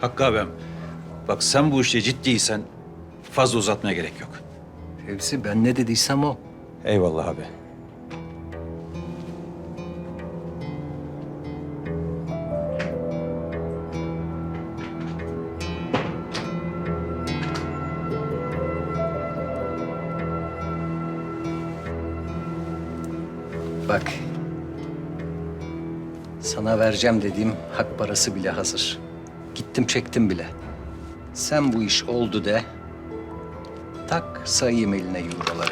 Hakkı abim, bak sen bu işte ciddiysen fazla uzatmaya gerek yok. Hepsi ben ne dediysem o. Eyvallah abi. Bak. Sana vereceğim dediğim hak parası bile hazır. Gittim çektim bile. Sen bu iş oldu de. Tak sayayım eline euroları.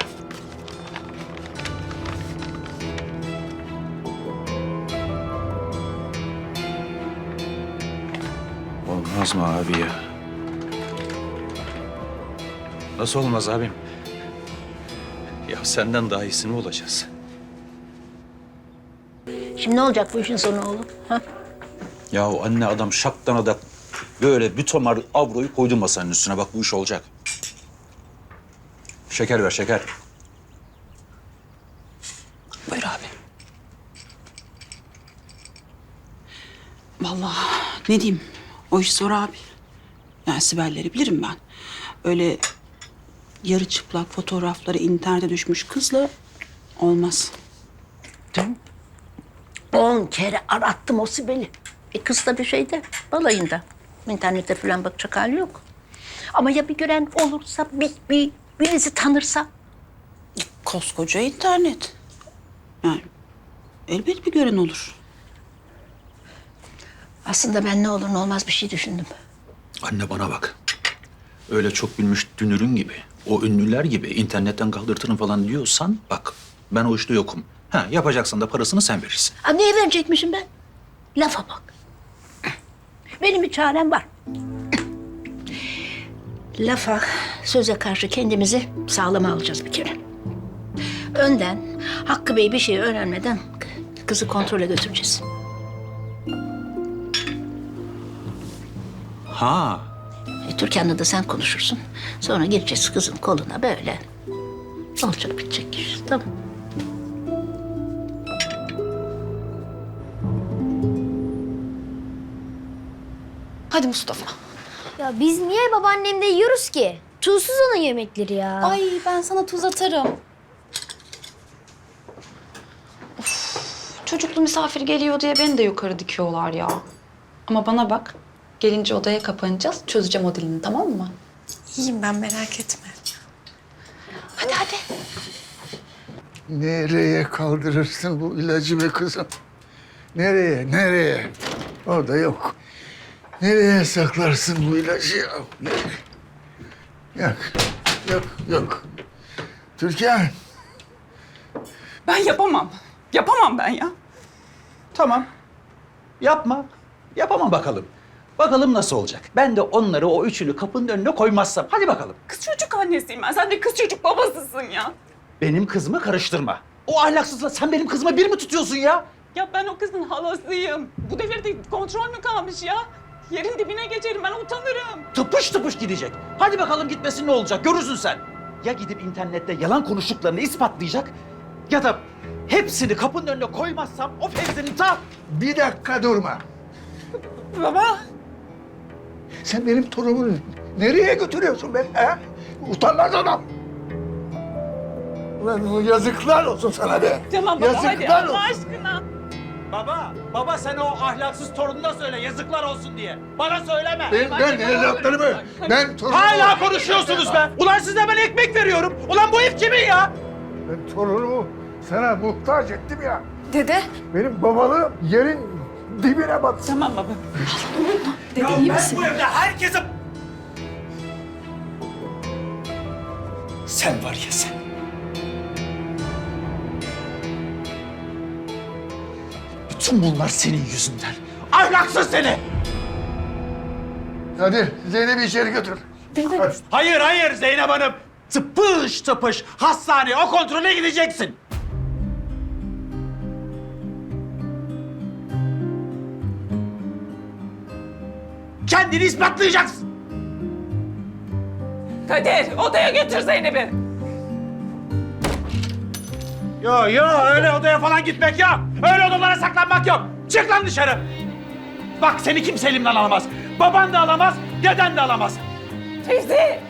Olmaz mı abi ya? Nasıl olmaz abim? Ya senden daha iyisini bulacağız. Şimdi ne olacak bu işin sonu oğlum? Ha? Ya o anne adam şaptan adak böyle bir tomar avroyu koydu masanın üstüne. Bak bu iş olacak. Şeker ver şeker. Buyur abi. Vallahi ne diyeyim? O iş zor abi. Yani Sibel'leri bilirim ben. Öyle yarı çıplak fotoğrafları internete düşmüş kızla olmaz. Dün on kere arattım o Sibel'i. E kız da bir şeyde, balayında. İnternette falan bakacak hali yok. Ama ya bir gören olursa, bir, bir birisi tanırsa? Koskoca internet. Yani elbet bir gören olur. Aslında ben ne olur ne olmaz bir şey düşündüm. Anne bana bak. Öyle çok bilmiş dünürün gibi, o ünlüler gibi internetten kaldırtırım falan diyorsan bak ben o işte yokum. Ha yapacaksan da parasını sen verirsin. Ha, neye verecekmişim ben? Lafa bak. Benim bir çarem var. Lafa, söze karşı kendimizi sağlama alacağız bir kere. Önden Hakkı Bey bir şey öğrenmeden kızı kontrole götüreceğiz. Ha E, Türkan'la da sen konuşursun. Sonra gireceğiz kızın koluna böyle. Olacak bitecek iş. Tamam. Hadi Mustafa. Ya biz niye babaannemde yiyoruz ki? Tuzsuz onun yemekleri ya. Ay ben sana tuz atarım. Of, çocuklu misafir geliyor diye beni de yukarı dikiyorlar ya. Ama bana bak, gelince odaya kapanacağız, çözeceğim o dilini tamam mı? İyiyim ben merak etme. Hadi hadi. Nereye kaldırırsın bu ilacı be kızım? Nereye, nereye? Orada yok. Nereye saklarsın bu ilacı ya? Yok, yok, yok. Türkan, Ben yapamam. Yapamam ben ya. tamam. Yapma. Yapamam bakalım. Bakalım nasıl olacak. Ben de onları o üçünü kapının önüne koymazsam. Hadi bakalım. Kız çocuk annesiyim ben. Sen de kız çocuk babasısın ya. Benim kızımı karıştırma. O ahlaksızla sen benim kızıma bir mi tutuyorsun ya? Ya ben o kızın halasıyım. Bu devirde kontrol mü kalmış ya? Yerin dibine geçerim ben utanırım. Tıpış tıpış gidecek. Hadi bakalım gitmesin ne olacak görürsün sen. Ya gidip internette yalan konuştuklarını ispatlayacak ya da hepsini kapının önüne koymazsam o Fevzi'nin ta... bir dakika durma. Baba. Sen benim torunumu nereye götürüyorsun be? He? Utanmaz adam. Ulan yazıklar olsun sana be. Tamam baba hadi yazıklar Allah olsun. aşkına. Baba, baba sen o ahlaksız torununa söyle yazıklar olsun diye. Bana söyleme. Ben, ben evlatlarımı, ben torunumu... Hala konuşuyorsunuz be. Ulan size ben ekmek veriyorum. Ulan bu ev kimin ya? Ben torunumu sana muhtaç ettim ya. Dede. Benim babalığım yerin dibine batsın. Tamam baba. Dede iyi misin? bu evde herkese... Sen var ya sen. Bütün bunlar senin yüzünden. Ahlaksız seni. Hadi Zeynep'i içeri götür. Hadi. Hayır hayır Zeynep Hanım. Tıpış tıpış hastaneye o kontrole gideceksin. Kendini ispatlayacaksın. Kadir odaya götür Zeynep'i. Yo yo öyle odaya falan gitmek yok. Öyle odalara saklanmak yok. Çık lan dışarı. Bak seni kimse elimden alamaz. Baban da alamaz, deden de alamaz. Teyze!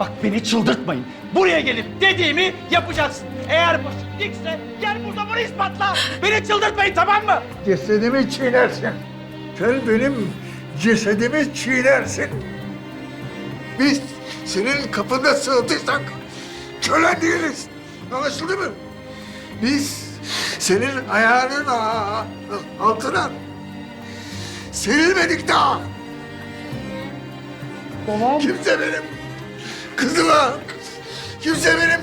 Bak beni çıldırtmayın. Buraya gelip dediğimi yapacaksın. Eğer başın dikse gel burada bunu ispatla. Beni çıldırtmayın tamam mı? Cesedimi çiğnersin. Sen benim cesedimi çiğnersin. Biz senin kapında sığdıysak kölen değiliz. Anlaşıldı mı? Biz senin ayağının a- altına serilmedik daha. Babam. Kimse benim kızıma, kimse benim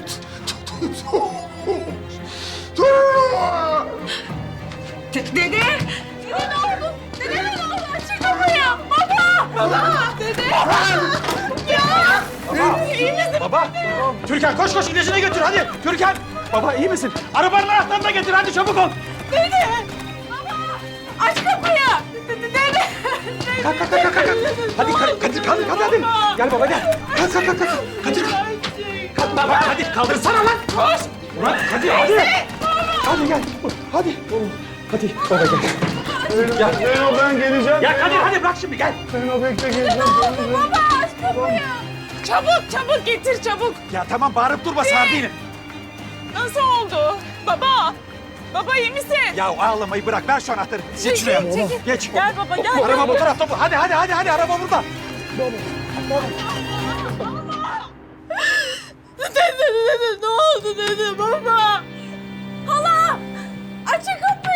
torunuma. Dede! Ne oldu? Dede ne oldu? Açın kapıyı! Baba! Baba! Dede! Ya! İyi misin? Baba, Türkan koş koş ilacını götür hadi. Türkan, baba iyi misin? Arabanın anahtarını da getir hadi çabuk ol. Dede! Baba! Aç kapıyı! Dede! Dede! Kalk kalk kalk kalk. kalk. Hadi Kadir Kadir Kadir hadi hadi. Gel baba gel. Kalk kalk kalk. kalk. Kadir. Kalk baba hadi kaldırsana lan. Koş. Ulan hadi hadi. Hadi gel. Hadi. Hadi baba gel. Ya. Ben ben geleceğim. Ya Kadir hadi bırak şimdi gel. Ben o bekle geleceğim. Baba aç kapıyı! Çabuk çabuk getir çabuk! Ya tamam bağırıp durma sağır değilim. Nasıl oldu? Baba! Baba iyi misin? Ya ağlamayı bırak. Ver şu anahtarı. Çekil, geç şuraya. Çekil. Geç. Gel baba gel. Araba gel. bu tarafta. Hadi hadi hadi hadi araba burada. Dede dede ne oldu dede baba? Hala! Açın kapıyı.